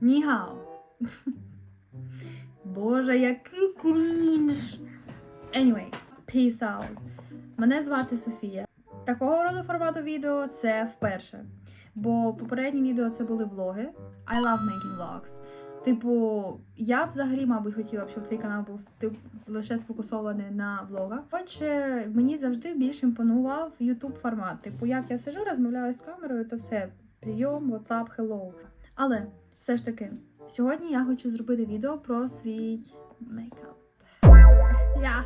Нігао. Боже, який крінж. Anyway, peace out. Мене звати Софія. Такого роду формату відео це вперше. Бо попередні відео це були влоги. I love making vlogs. Типу, я взагалі, мабуть, хотіла б, щоб цей канал був тип, лише сфокусований на влогах. Хоче мені завжди більше імпонував YouTube формат. Типу, як я сижу, розмовляю з камерою, то все. Прийом, WhatsApp, hello. Але все ж таки, сьогодні я хочу зробити відео про свій мейкап. Я.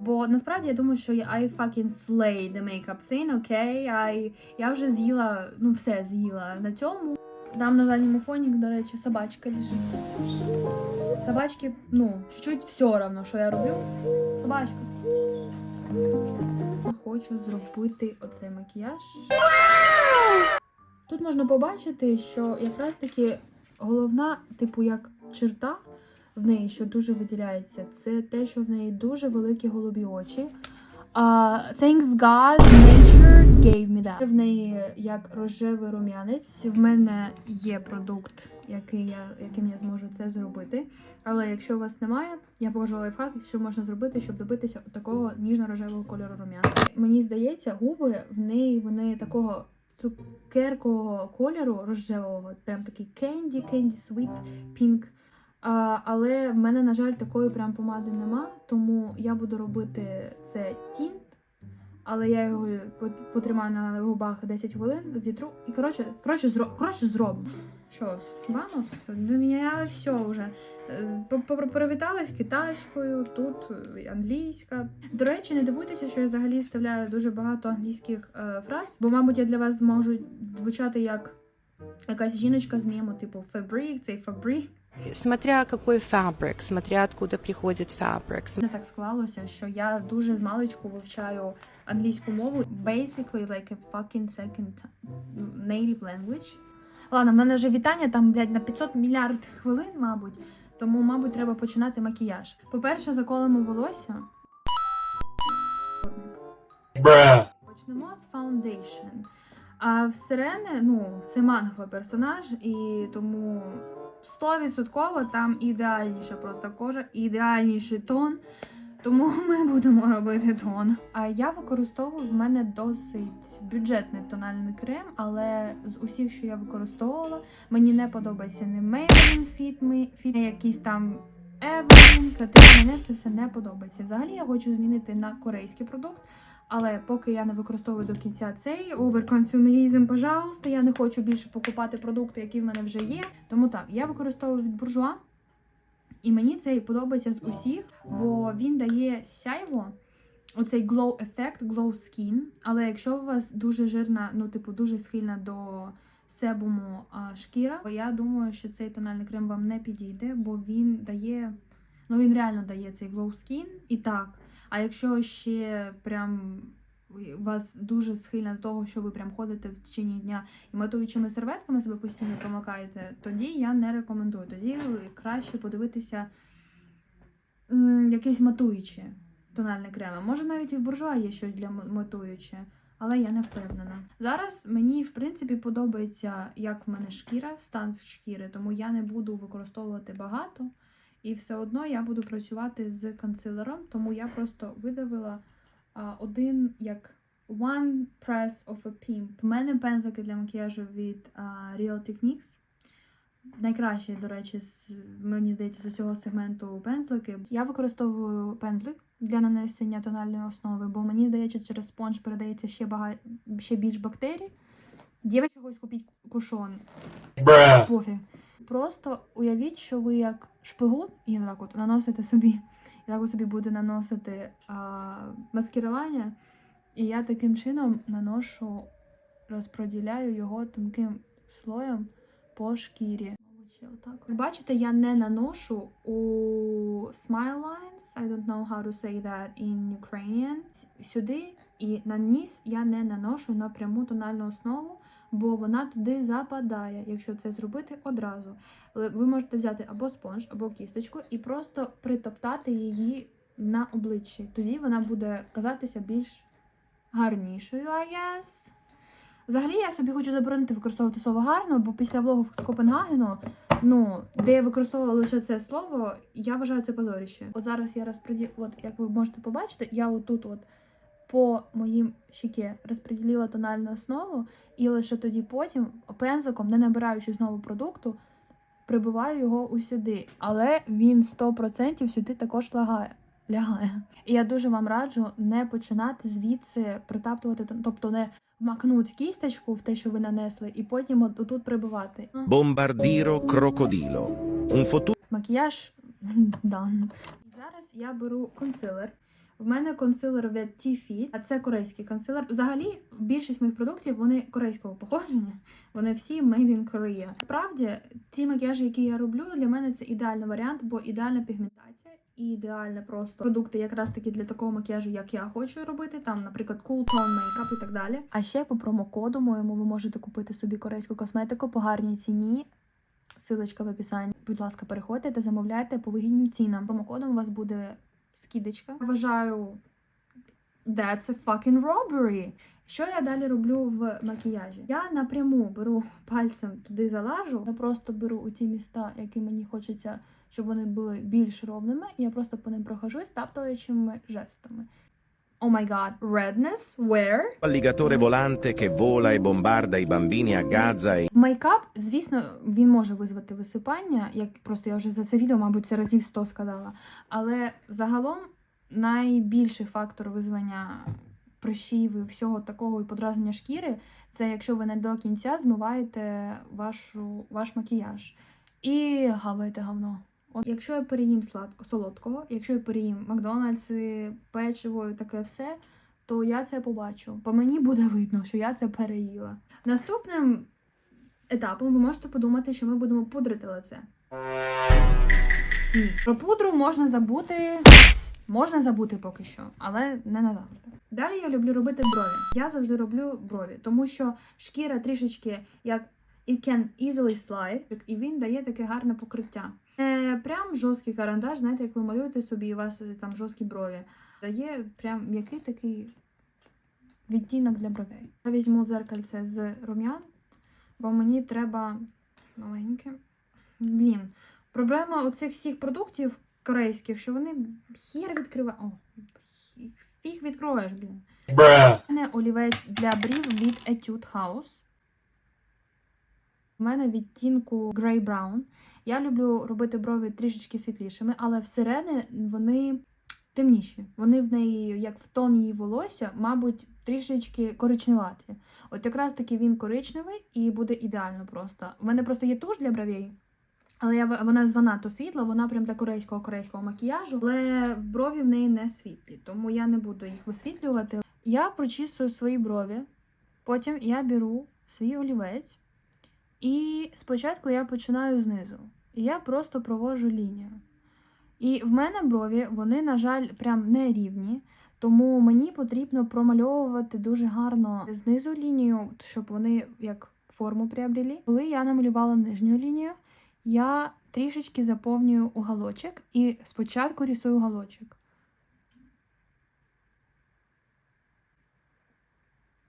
Бо насправді я думаю, що я I fucking slay the makeup thing, окей? I... Я вже з'їла, ну все з'їла на цьому. Там на задньому фоні, до речі, собачка лежить. Собачки, ну, чуть все равно, що я роблю. Собачка. Хочу зробити оцей макіяж. Тут можна побачити, що якраз таки головна, типу, як черта в неї, що дуже виділяється, це те, що в неї дуже великі голубі очі. Uh, thanks God, nature gave me that. В неї як рожевий рум'янець. В мене є продукт, який я, яким я зможу це зробити. Але якщо у вас немає, я покажу лайфхак, що можна зробити, щоб добитися такого ніжно-рожевого кольору рум'яна. Мені здається, губи в неї вони такого цукеркового кольору рожевого, прям такий candy, candy sweet pink. Але в мене, на жаль, такої прям помади нема, тому я буду робити це тінт, але я його потримаю на губах 10 хвилин, зітру і коротше, коротше, зро, коротше зроблю. Що, вамос? До мене все вже. Е, Привіталась китайською, тут англійська. До речі, не дивуйтеся, що я взагалі вставляю дуже багато англійських е, фраз, бо, мабуть, я для вас зможу звучати як якась жіночка з мему, типу фабрик, цей фабрик. Смотря какой фабрик, смотря откуда приходит фабрик. Не так склалося, що я дуже з маличку вивчаю англійську мову. Basically like a fucking second native language. Ладно, в мене вже вітання там, блядь, на 500 мільярд хвилин, мабуть. Тому, мабуть, треба починати макіяж. По-перше, заколимо волосся. Почнемо з фаундейшн. А в Сирени, ну, це манговий персонаж, і тому 100% там ідеальніша просто кожа, ідеальніший тон. Тому ми будемо робити тон. А я використовую в мене досить бюджетний тональний крем, але з усіх, що я використовувала, мені не подобається не Maybelline Fit Me, Fit, якийсь там Evelyn, Catrice, мені це все не подобається. Взагалі я хочу змінити на корейський продукт. Але поки я не використовую до кінця цей оверконсюмерізм, пожалуйста, я не хочу більше покупати продукти, які в мене вже є. Тому так, я використовую від буржуа, і мені цей подобається з усіх, бо він дає сяйво, оцей glow ефект, glow skin. Але якщо у вас дуже жирна, ну типу дуже схильна до себуму а, шкіра, то я думаю, що цей тональний крем вам не підійде, бо він дає, ну він реально дає цей glow skin і так. А якщо ще прям вас дуже схильна до того, що ви прям ходите в течение дня і матуючими серветками себе постійно промокаєте, тоді я не рекомендую. Тоді краще подивитися якесь матуюче тональне креми. Може навіть і в буржуа є щось для матуюче, але я не впевнена. Зараз мені в принципі подобається, як в мене шкіра, стан шкіри, тому я не буду використовувати багато. І все одно я буду працювати з консилером, тому я просто видавила один як one press of a pimp. У мене пензлики для макіяжу від Real Techniques. Найкращі, до речі, мені здається, з цього сегменту пензлики. Я використовую пензлик для нанесення тональної основи, бо мені здається, через спонж передається ще, бага... ще більш бактерій. Дівчата, когось купіть кушон. Пофіг. Просто уявіть, що ви як шпигун і так от наносите собі, так собі буде наносити а, маскирування. І я таким чином наношу, розподіляю його тонким слоєм по шкірі. Отак. Бачите, я не наношу у smile lines. I don't know how to say that in Ukrainian. Сюди і на ніс я не наношу напряму тональну основу бо вона туди западає, якщо це зробити одразу. Ви можете взяти або спонж, або кісточку і просто притоптати її на обличчі. Тоді вона буде казатися більш гарнішою, I guess. Взагалі, я собі хочу заборонити використовувати слово гарно, бо після влогу з Копенгагену ну, де я використовувала лише це слово, я вважаю це позоріще. От зараз я розподіл, от як ви можете побачити, я отут от по моїм щеке розподілила тональну основу, і лише тоді потім пензиком, не набираючи знову продукту, прибиваю його усюди. Але він 100% сюди також лагає. Лягає. І я дуже вам раджу не починати звідси притаптувати, тобто не макнути кісточку в те, що ви нанесли, і потім от тут прибивати. Bombardiro crocodilo. Макіяж дан. Зараз я беру консилер. В мене консилер від T-Fit, а це корейський консилер. Взагалі, більшість моїх продуктів вони корейського походження. Вони всі made in Korea. Справді, ті макіяжі, які я роблю, для мене це ідеальний варіант, бо ідеальна пігментація і ідеальне просто продукти, якраз таки для такого макіяжу, як я хочу робити. Там, наприклад, cool tone makeup і так далі. А ще по промокоду моєму ви можете купити собі корейську косметику по гарній ціні. Силочка в описанні. Будь ласка, переходьте та замовляйте по вигідним цінам. Промокодом у вас буде скидочка. Вважаю, that's a fucking robbery. Що я далі роблю в макіяжі? Я напряму беру пальцем туди залажу. Я просто беру у ті міста, які мені хочеться, щоб вони були більш ровними. І я просто по ним прохожусь таптуючими жестами. Oh my god, redness? Where? alligatore volante che vola e bombarda i bambini a Gaza e Мейкап, звісно, він може визвати висипання, як просто я вже за це відео, мабуть, це разів 100 сказала. Але загалом найбільший фактор визвання прищів і всього такого і подразнення шкіри це якщо ви не до кінця змиваєте вашу, ваш макіяж і гаваєте говно. От якщо я переїм сладко, солодкого, якщо я переїм Макдональдси, печиво і таке все, то я це побачу. По мені буде видно, що я це переїла. Наступним етапом ви можете подумати, що ми будемо пудрити лице. Ні. Про пудру можна забути. Можна забути поки що, але не назавжди. Далі я люблю робити брові. Я завжди роблю брові, тому що шкіра трішечки як it can easily slide, і він дає таке гарне покриття. Не прям жорсткий карандаш, знаєте, як ви малюєте собі, і у вас е, там жорсткі брові. Дає прям м'який такий відтінок для бровей. Я візьму дзеркальце з рум'ян, бо мені треба маленьке. Блін, проблема оцих всіх продуктів корейських, що вони хір відкривають. О, фіг відкроєш, блін. У мене олівець для брів від Etude House. У мене відтінку Grey Brown. Я люблю робити брові трішечки світлішими, але всередині вони темніші. Вони в неї, як в тон її волосся, мабуть, трішечки коричневаті. От якраз таки він коричневий і буде ідеально просто. У мене просто є туш для бровей. Але я, вона занадто світла, вона прям для корейського корейського макіяжу. Але брові в неї не світлі, тому я не буду їх висвітлювати. Я прочісую свої брові, потім я беру свій олівець, і спочатку я починаю знизу. І я просто провожу лінію. І в мене брові, вони, на жаль, прям не рівні. Тому мені потрібно промальовувати дуже гарно знизу лінію, щоб вони як форму приобрели. Коли я намалювала нижню лінію, я трішечки заповнюю уголочок і спочатку рисую уголочок.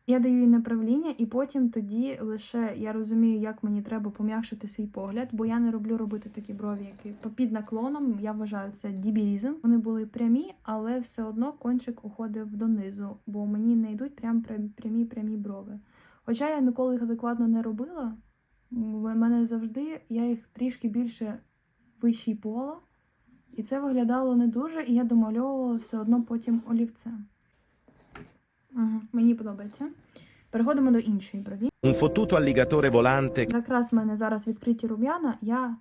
Я даю їй направління, і потім тоді лише я розумію, як мені треба пом'якшити свій погляд, бо я не роблю робити такі брові, які під наклоном. Я вважаю це дібілізм. Вони були прямі, але все одно кончик уходив донизу, бо мені не йдуть прям прям- прямі прямі брови. Хоча я ніколи їх адекватно не робила, в мене завжди я їх трішки більше вищий пола, і це виглядало не дуже, і я домальовувала все одно потім олівцем. Угу, мені подобається. Переходимо до іншої брові. un fottuto alligatore volante Якраз в мене зараз відкриті рум'яна, я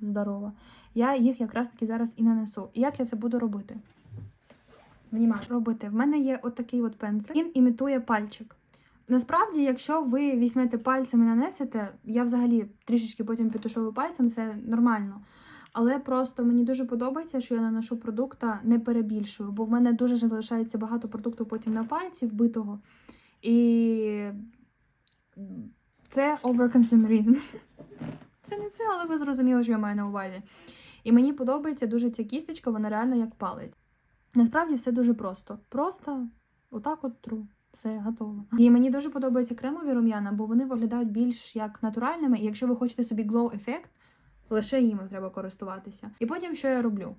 здорова. Я їх якраз таки зараз і нанесу. І як я це буду робити? Внімай, робити. В мене є отакий от пензлик. Він імітує пальчик. Насправді, якщо ви візьмете пальцем і нанесете, я взагалі трішечки потім підтушовую пальцем, це нормально. Але просто мені дуже подобається, що я наношу продукта не перебільшую, бо в мене дуже залишається багато продукту потім на пальці вбитого. І це overconsumerism. Це не це, але ви зрозуміли, що я маю на увазі. І мені подобається дуже ця кісточка, вона реально як палець. Насправді все дуже просто. Просто отак от тру. Все готово. І мені дуже подобаються кремові рум'яна, бо вони виглядають більш як натуральними. І якщо ви хочете собі glow ефект, лише їми треба користуватися. І потім що я роблю?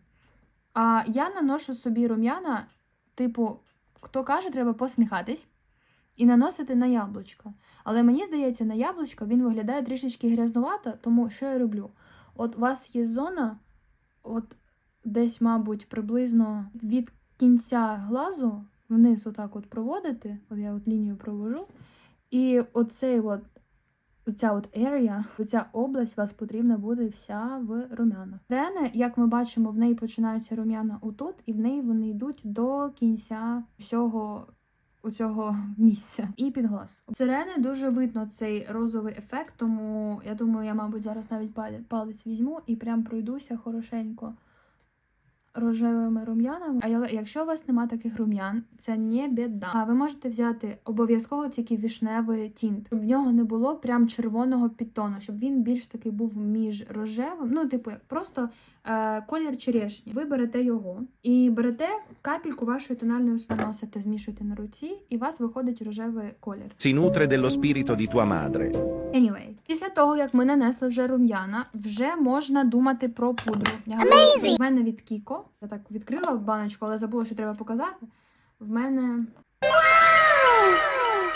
А я наношу собі рум'яна, типу, хто каже, треба посміхатись і наносити на яблучко. Але мені здається, на яблучко він виглядає трішечки грязнувато, тому що я роблю? От у вас є зона, от десь, мабуть, приблизно від кінця глазу вниз отак от проводити, от я от лінію провожу, і оцей от, оця от area, оця область вас потрібна буде вся в рум'янах. Рени, як ми бачимо, в неї починаються рум'яна отут, і в неї вони йдуть до кінця всього у цього місця і під глаз. Сирени дуже видно цей розовий ефект, тому я думаю, я, мабуть, зараз навіть палець візьму і прям пройдуся хорошенько рожевими рум'янами. А якщо у вас нема таких рум'ян, це не біда. А ви можете взяти обов'язково тільки вішневий тінт, щоб в нього не було прям червоного підтону, щоб він більш таки був між рожевим. Ну, типу, як просто колір черешні. Ви берете його і берете капельку вашої тональної основи, носите, змішуєте на руці, і у вас виходить рожевий колір. Si nutre dello spirito di tua madre. Anyway, після того, як ми нанесли вже рум'яна, вже можна думати про пудру. Я говорю, в мене від Кіко. Я так відкрила баночку, але забула, що треба показати. В мене.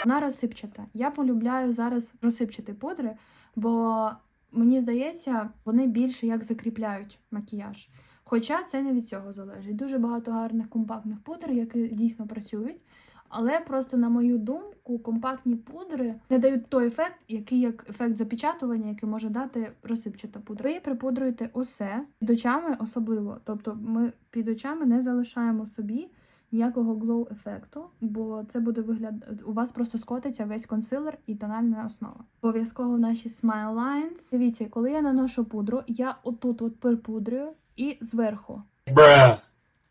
Вона розсипчата. Я полюбляю зараз розсипчаті пудри, бо мені здається, вони більше як закріпляють макіяж. Хоча це не від цього залежить. Дуже багато гарних компактних пудр, які дійсно працюють. Але просто, на мою думку, компактні пудри не дають той ефект, який як ефект запечатування, який може дати розсипчата пудра. Ви припудруєте усе під очами особливо. Тобто ми під очами не залишаємо собі ніякого glow ефекту, бо це буде вигляд. У вас просто скотиться весь консилер і тональна основа. Обов'язково наші Smile Lines. Дивіться, коли я наношу пудру, я отут от припудрюю і зверху. bruh,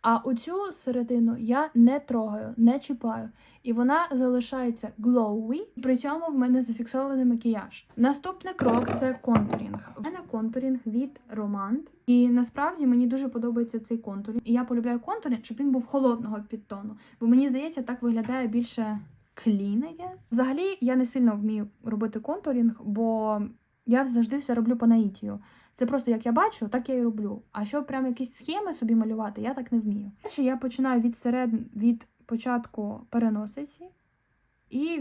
А оцю середину я не трогаю, не чіпаю. І вона залишається glowy, при цьому в мене зафіксований макіяж. Наступний крок це контурінг. У мене контурінг від Romand. І насправді мені дуже подобається цей контурінг. І я полюбляю контурінг, щоб він був холодного підтону. Бо мені здається, так виглядає більше clean. Взагалі, я не сильно вмію робити контурінг, бо я завжди все роблю по наїтію. Це просто як я бачу, так я і роблю. А щоб прям якісь схеми собі малювати, я так не вмію. Перше я починаю від серед від початку переносиці і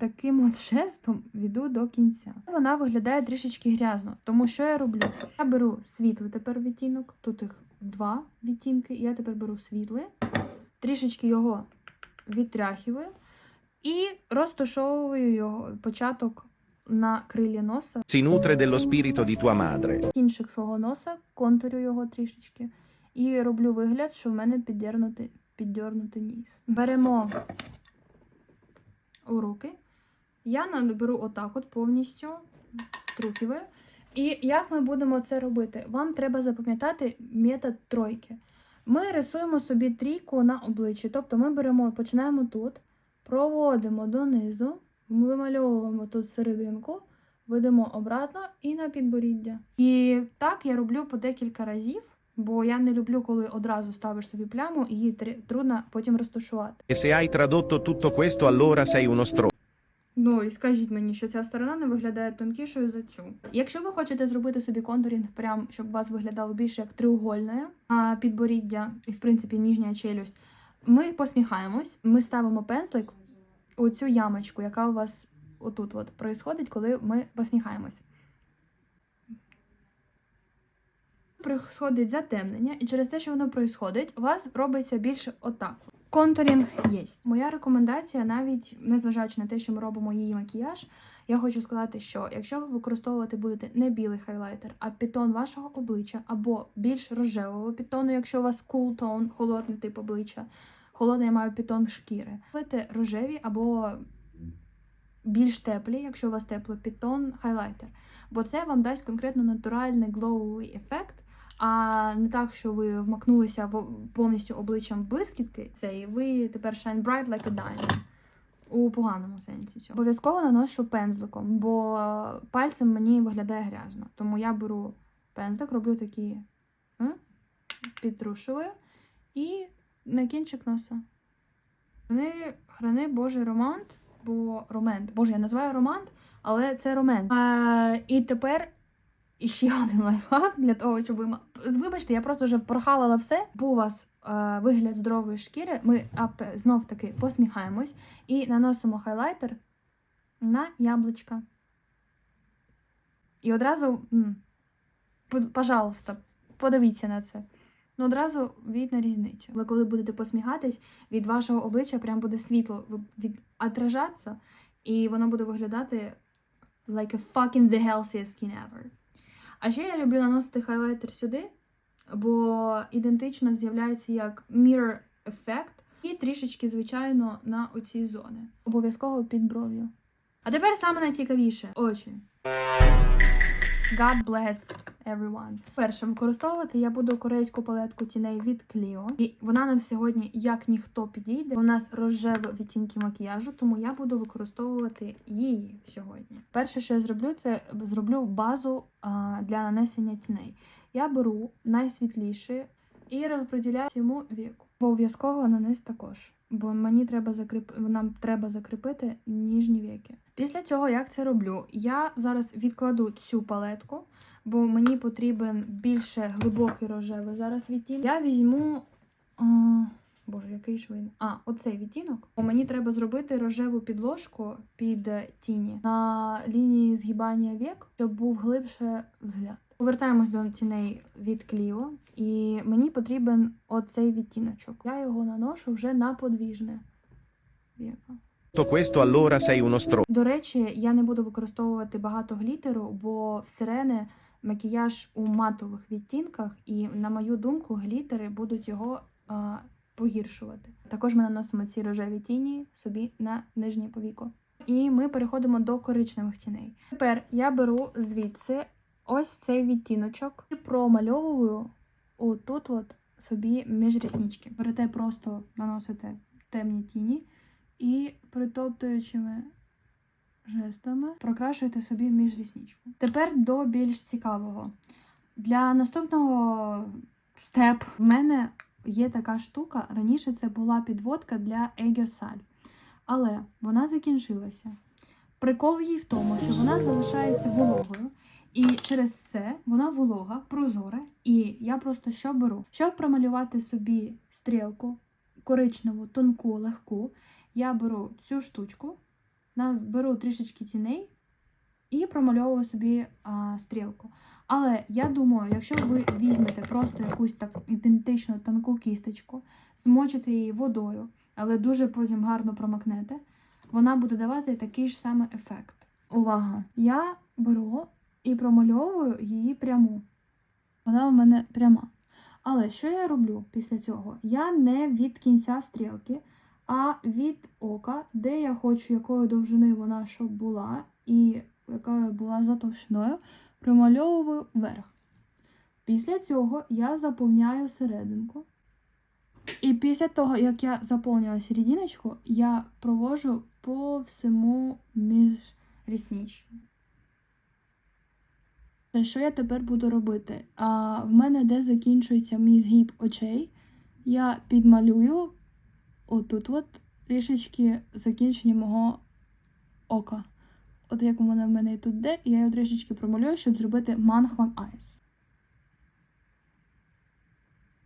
таким от жестом веду до кінця. Вона виглядає трішечки грязно, тому що я роблю? Я беру світлий тепер відтінок, тут їх два відтінки, я тепер беру світлий, трішечки його відтряхиваю і розташовую його початок на крилі носа Si nutre dello spirito di tua madre. кінчик свого носа, контурю його трішечки. І роблю вигляд, що в мене піддернути, піддернути ніс. Беремо у руки. Я беру отак от повністю струхіваю. І як ми будемо це робити? Вам треба запам'ятати метод тройки. Ми рисуємо собі трійку на обличчі. Тобто ми беремо, починаємо тут, проводимо донизу, вимальовуємо тут серединку, ведемо обратно і на підборіддя. І так я роблю по декілька разів, бо я не люблю, коли одразу ставиш собі пляму, і її тр- трудно потім розташувати. E se hai tradotto tutto questo allora sei uno stronzo. Ну і скажіть мені, що ця сторона не виглядає тонкішою за цю. Якщо ви хочете зробити собі контурінг, прям щоб у вас виглядало більше як треугольне підборіддя і в принципі ніжня челюсть, ми посміхаємось, ми ставимо пензлик у цю ямочку, яка у вас отут от происходить, коли ми посміхаємось. Происходить затемнення, і через те, що воно происходить, у вас робиться більше отак. Контурінг є. Моя рекомендація, навіть незважаючи на те, що ми робимо її макіяж, я хочу сказати, що якщо ви використовувати будете не білий хайлайтер, а підтон вашого обличчя, або більш рожевого підтону, якщо у вас cool tone, холодний тип обличчя, холодний я маю підтон шкіри, робите рожеві або більш теплі, якщо у вас теплий підтон, хайлайтер. Бо це вам дасть конкретно натуральний глоуовий ефект. А не так, що ви вмакнулися повністю обличчям в блискітки, це і ви тепер shine bright like a diamond. У поганому сенсі цього. Обов'язково наношу пензликом, бо пальцем мені виглядає грязно. Тому я беру пензлик, роблю такі підтрушую і на кінчик носа. Храни, храни Божий романт, бо романт. Боже, я називаю романт, але це романт. А, і тепер іще один лайфхак для того, щоб ви. Вибачте, я просто вже прохавала все. Був у вас е, вигляд здорової шкіри. Ми знов таки посміхаємось і наносимо хайлайтер на яблучка. І одразу, пожалуйста, подивіться на це. Ну, одразу видно різницю. Ви коли будете посміхатись, від вашого обличчя прям буде світло ви- від отражатися, і воно буде виглядати like a fucking the healthiest skin ever. А ще я люблю наносити хайлайтер сюди, бо ідентично з'являється як mirror ефект, і трішечки, звичайно, на оці зони. Обов'язково під бров'ю. А тепер саме найцікавіше очі. God bless everyone. Перше, використовувати я буду корейську палетку тіней від Clio. І вона нам сьогодні як ніхто підійде. У нас рожеві відтінки макіяжу, тому я буду використовувати її сьогодні. Перше, що я зроблю, це зроблю базу а, для нанесення тіней. Я беру найсвітліші і розподіляю йому віку. Обов'язково наниз також, бо мені треба закріп... нам треба закріпити ніжні віки. Після цього, як це роблю, я зараз відкладу цю палетку, бо мені потрібен більше глибокий рожевий зараз відтінок. Я візьму. А... Боже, який ж він? А, оцей відтінок. Бо мені треба зробити рожеву підложку під тіні на лінії згибання вік, щоб був глибше взгляд. Повертаємось до тіней від Clio, і мені потрібен оцей відтіночок. Я його наношу вже на подвіжне віко. Tutto questo allora sei uno stronzo. До речі, я не буду використовувати багато глітеру, бо в сирени макіяж у матових відтінках, і, на мою думку, глітери будуть його а, погіршувати. Також ми наносимо ці рожеві тіні собі на нижнє повіко. І ми переходимо до коричневих тіней. Тепер я беру звідси ось цей відтіночок і промальовую отут от собі між ріснички. Берете просто наносите темні тіні і притоптуючими жестами прокрашуєте собі між рісничку. Тепер до більш цікавого. Для наступного степ в мене є така штука. Раніше це була підводка для Егерсаль, але вона закінчилася. Прикол її в тому, що вона залишається вологою, і через це вона волога, прозора. І я просто що беру? Щоб промалювати собі стрілку коричневу, тонку, легку, я беру цю штучку, беру трішечки тіней і промальовую собі а, стрілку. Але я думаю, якщо ви візьмете просто якусь так ідентичну тонку кісточку, змочите її водою, але дуже потім гарно промакнете, вона буде давати такий ж самий ефект. Увага! Я беру і промальовую її пряму. Вона у мене пряма. Але що я роблю після цього? Я не від кінця стрілки, а від ока, де я хочу, якої довжини вона щоб була, і яка була за товщиною, промальовую вверх. Після цього я заповняю серединку. І після того, як я заповнила серединочку, я провожу по всьому між рісничним. Що я тепер буду робити? А, в мене де закінчується мій згиб очей, я підмалюю отут от трішечки закінчення мого ока. От як у мене в мене і тут де, і я його трішечки промалюю, щоб зробити Eyes.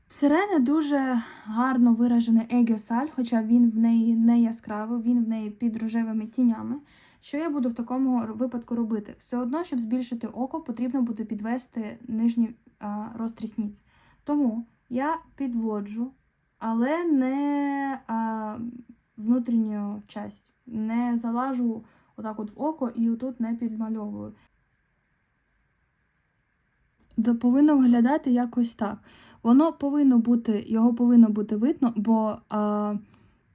В Сирени дуже гарно виражений егіосаль, хоча він в неї не яскравий, він в неї під рожевими тінями. Що я буду в такому випадку робити? Все одно, щоб збільшити око, потрібно буде підвести нижній рост. Тому я підводжу, але не а, внутрішню часть. Не залажу отак от в око і отут не підмальовую. Повинно виглядати якось так. Воно повинно бути, його повинно бути видно, бо а,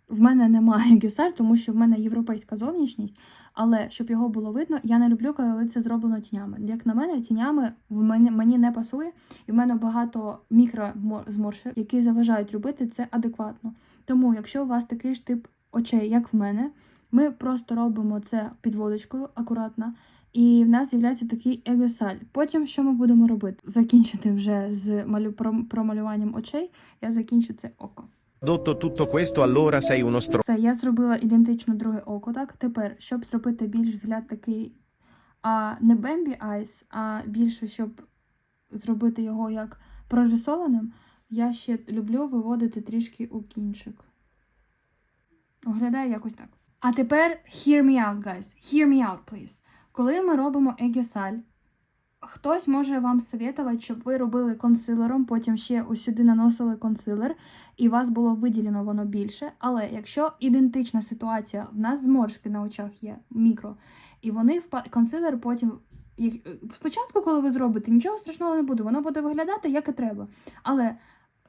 в мене немає гюсаль, тому що в мене європейська зовнішність. Але щоб його було видно, я не люблю, коли це зроблено тінями. Як на мене, тінями в мені, мені не пасує, і в мене багато мікрозморшок, які заважають робити це адекватно. Тому, якщо у вас такий ж тип очей, як в мене, ми просто робимо це підводочкою акуратно, і в нас з'являється такий егосаль. Потім що ми будемо робити? Закінчити вже з малю... промалюванням очей, я закінчу це око. Prodotto tutto questo allora sei uno stro... Все, я зробила ідентично друге око, так? Тепер, щоб зробити більш взгляд такий, а, не Bambi Eyes, а більше, щоб зробити його як прорисованим, я ще люблю виводити трішки у кінчик. Оглядає якось так. А тепер hear me out, guys. Hear me out, please. Коли ми робимо егюсаль, хтось може вам советувати, щоб ви робили консилером, потім ще ось сюди наносили консилер, і вас було виділено воно більше. Але якщо ідентична ситуація, в нас зморшки на очах є мікро, і вони впа... консилер потім. Спочатку, коли ви зробите, нічого страшного не буде, воно буде виглядати як і треба. Але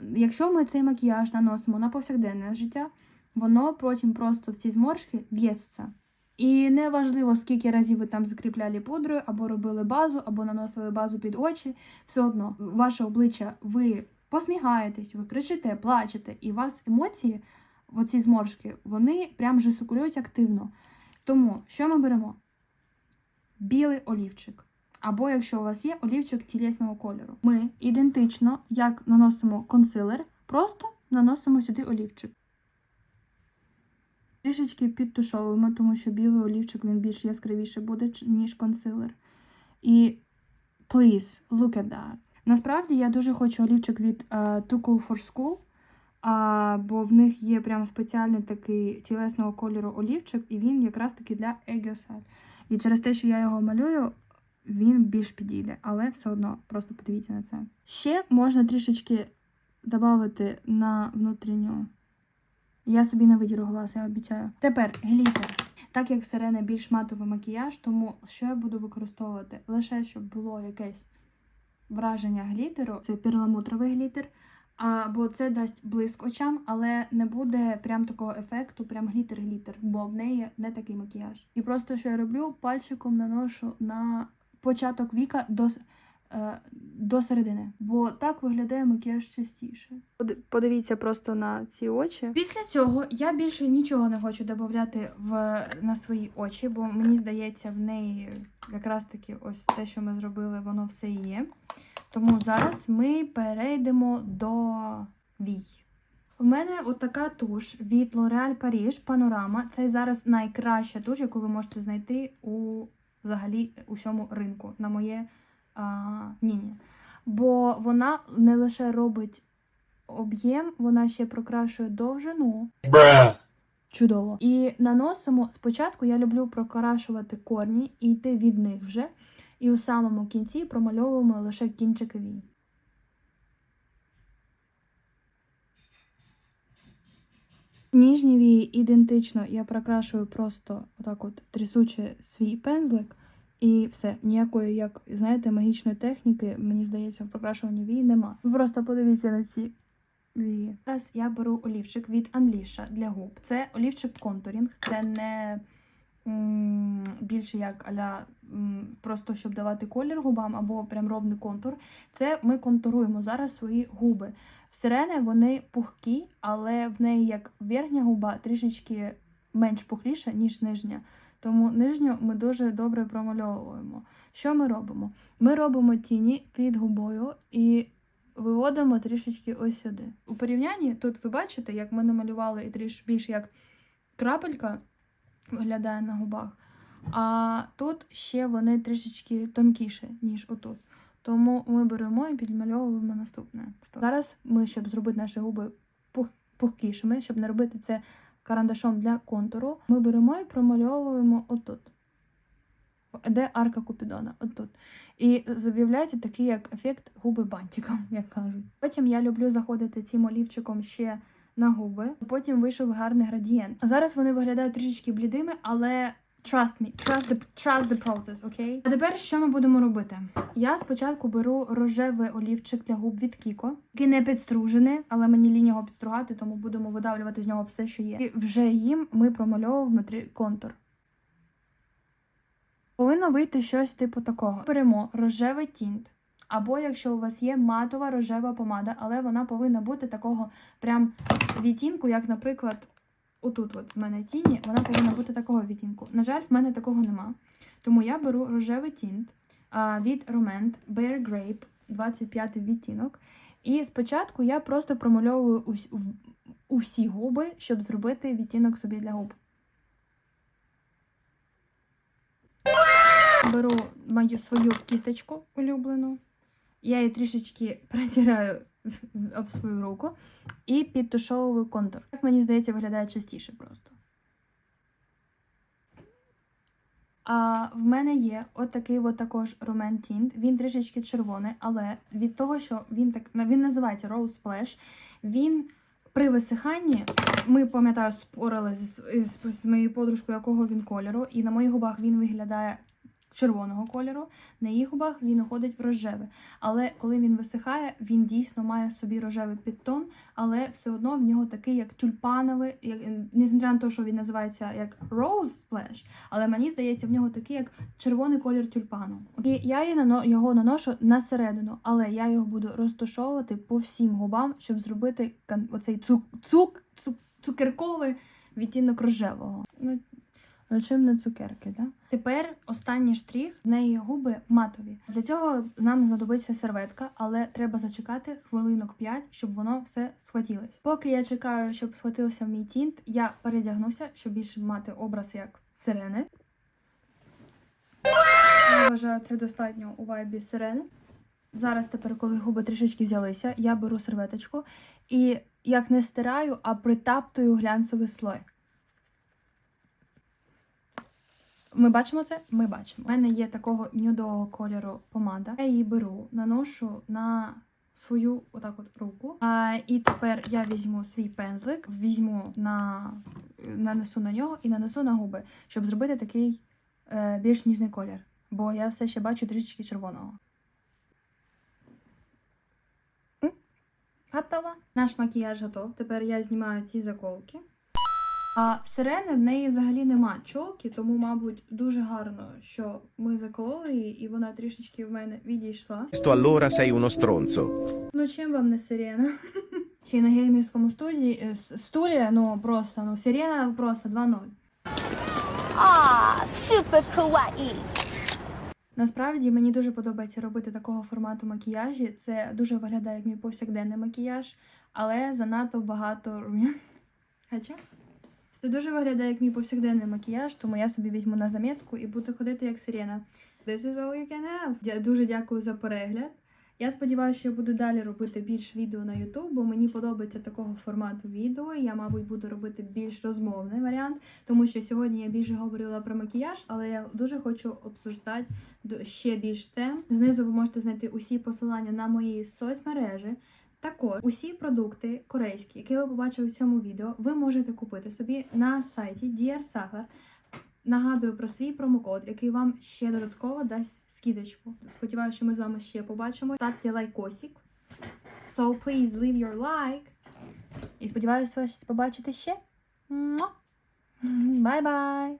якщо ми цей макіяж наносимо на повсякденне життя, воно потім просто в ці зморшки в'єсться. І не важливо, скільки разів ви там закріпляли пудрою, або робили базу, або наносили базу під очі, все одно ваше обличчя, ви посміхаєтесь, ви кричите, плачете, і у вас емоції, оці зморшки, вони прям жестикулюють активно. Тому що ми беремо? Білий олівчик. Або якщо у вас є олівчик тілесного кольору. Ми ідентично, як наносимо консилер, просто наносимо сюди олівчик. Трішечки підтушовуємо, тому що білий олівчик він більш яскравіше буде, ніж консилер. І please, look at that. Насправді я дуже хочу олівчик від е, Too Cool for School, а, бо в них є прям спеціальний такий тілесного кольору олівчик, і він якраз таки для Егіосаль. І через те, що я його малюю, він більш підійде, але все одно просто подивіться на це. Ще можна трішечки додати на внутрішню. Я собі не видіру глаз, я обіцяю. Тепер глітер. Так як сирена більш матовий макіяж, тому що я буду використовувати лише щоб було якесь враження глітеру. Це перламутровий глітер. А, бо це дасть блиск очам, але не буде прям такого ефекту, прям глітер-глітер, бо в неї не такий макіяж. І просто що я роблю, пальчиком наношу на початок віка до, до середини, бо так виглядає макіяж частіше. Подивіться просто на ці очі. Після цього я більше нічого не хочу додати в на свої очі, бо мені здається, в неї якраз таки ось те, що ми зробили, воно все є. Тому зараз ми перейдемо до вій. У мене от така туш від L'Oréal Paris Panorama. Це зараз найкраща туш, яку ви можете знайти у взагалі усьому ринку. На моє ні-ні. Бо вона не лише робить об'єм, вона ще прокрашує довжину. bruh, Чудово. І наносимо спочатку я люблю прокрашувати корні і йти від них вже. І у самому кінці промальовуємо лише кінчики вій. Ніжні вії ідентично я прокрашую просто отак от трясучи свій пензлик. І все, ніякої, як знаєте, магічної техніки, мені здається, в прокрашуванні вій нема. Просто подивіться на ці вії. Зараз я беру олівчик від Unleasha для губ. Це олівчик контурінг, це не більше як аля просто щоб давати колір губам або прям ровний контур. Це ми контуруємо зараз свої губи. Сирени вони пухкі, але в неї як верхня губа трішечки менш пухліша, ніж нижня. Тому нижню ми дуже добре промальовуємо. Що ми робимо? Ми робимо тіні під губою і виводимо трішечки ось сюди. У порівнянні тут ви бачите, як ми намалювали і трішки більш як крапелька виглядає на губах. А тут ще вони трішечки тонкіше, ніж отут. Тому ми беремо і підмальовуємо наступне. Зараз ми, щоб зробити наші губи пух, пухкішими, щоб не робити це карандашом для контуру, ми беремо і промальовуємо отут. Де арка Купідона? Отут. І з'являється такий як ефект губи бантиком, як кажуть. Потім я люблю заходити цим олівчиком ще на губи. Потім вийшов гарний градієнт. Зараз вони виглядають трішечки блідими, але trust me, trust the, trust the process, окей? А тепер що ми будемо робити? Я спочатку беру рожевий олівчик для губ від Кіко, який не підстружений, але мені лінь його підстругати, тому будемо видавлювати з нього все, що є. І вже їм ми промальовуємо контур. Повинно вийти щось типу такого. Беремо рожевий тінт. Або якщо у вас є матова рожева помада, але вона повинна бути такого прям відтінку, як, наприклад, отут от в мене тіні, вона повинна бути такого відтінку. На жаль, в мене такого нема. Тому я беру рожевий тінт від Romand Bear Grape, 25 відтінок. І спочатку я просто промальовую усі губи, щоб зробити відтінок собі для губ. Беру мою свою кісточку улюблену. Я її трішечки протираю об свою руку і підтушовую контур. Так мені здається, виглядає частіше просто. А в мене є отакий от також Roman Tint. Він трішечки червоний, але від того, що він так він називається Rose Splash, він при висиханні, ми пам'ятаю, спорили з, з, з моєю подружкою, якого він кольору, і на моїх губах він виглядає червоного кольору, на її губах він уходить в рожеве. Але коли він висихає, він дійсно має собі рожевий підтон, але все одно в нього такий, як тюльпановий, як, несмотря на те, що він називається як Rose Splash, але мені здається, в нього такий, як червоний колір тюльпану. І я його наношу на середину, але я його буду розташовувати по всім губам, щоб зробити оцей цук, цук, цук, цукерковий відтінок рожевого. Ну, чим не цукерки, так? Тепер останній штрих, в неї губи матові. Для цього нам знадобиться серветка, але треба зачекати хвилинок 5, щоб воно все схватилось. Поки я чекаю, щоб схватився мій тінт, я передягнуся, щоб більше мати образ як сирени. Я вважаю, це достатньо у вайбі сирени. Зараз тепер, коли губи трішечки взялися, я беру серветочку і як не стираю, а притаптую глянцевий слой. Ми бачимо це? Ми бачимо. У мене є такого нюдового кольору помада. Я її беру, наношу на свою отак от руку. А, і тепер я візьму свій пензлик, візьму на нанесу на нього і нанесу на губи, щоб зробити такий е, більш ніжний колір. Бо я все ще бачу трішечки червоного. М? Готово. Наш макіяж готов. Тепер я знімаю ці заколки. А сирени в неї взагалі нема чолки, тому, мабуть, дуже гарно, що ми закололи її, і вона трішечки в мене відійшла. Allora sei uno stronzo. Ну, чим вам не сирена? Й на геймерському студії, е, стулі, ну просто, ну, сирена просто 2-0. Ah, super kawaii. Насправді мені дуже подобається робити такого формату макіяжі. Це дуже виглядає як мій повсякденний макіяж, але занадто багато рум'ян. Хоча це дуже виглядає як мій повсякденний макіяж, тому я собі візьму на замітку і буду ходити як сирена. This is all you can have. Дя- Дуже дякую за перегляд. Я сподіваюся, що я буду далі робити більш відео на YouTube, бо мені подобається такого формату відео. Я, мабуть, буду робити більш розмовний варіант, тому що сьогодні я більше говорила про макіяж, але я дуже хочу обсуждати ще більш тем. Знизу ви можете знайти усі посилання на мої соцмережі. Також усі продукти корейські, які ви побачили в цьому відео, ви можете купити собі на сайті Sahar. Нагадую про свій промокод, який вам ще додатково дасть скидочку. Сподіваюся, що ми з вами ще побачимо. Ставте лайкосик. So please leave your like. І сподіваюся, вас побачити ще. Бай-бай!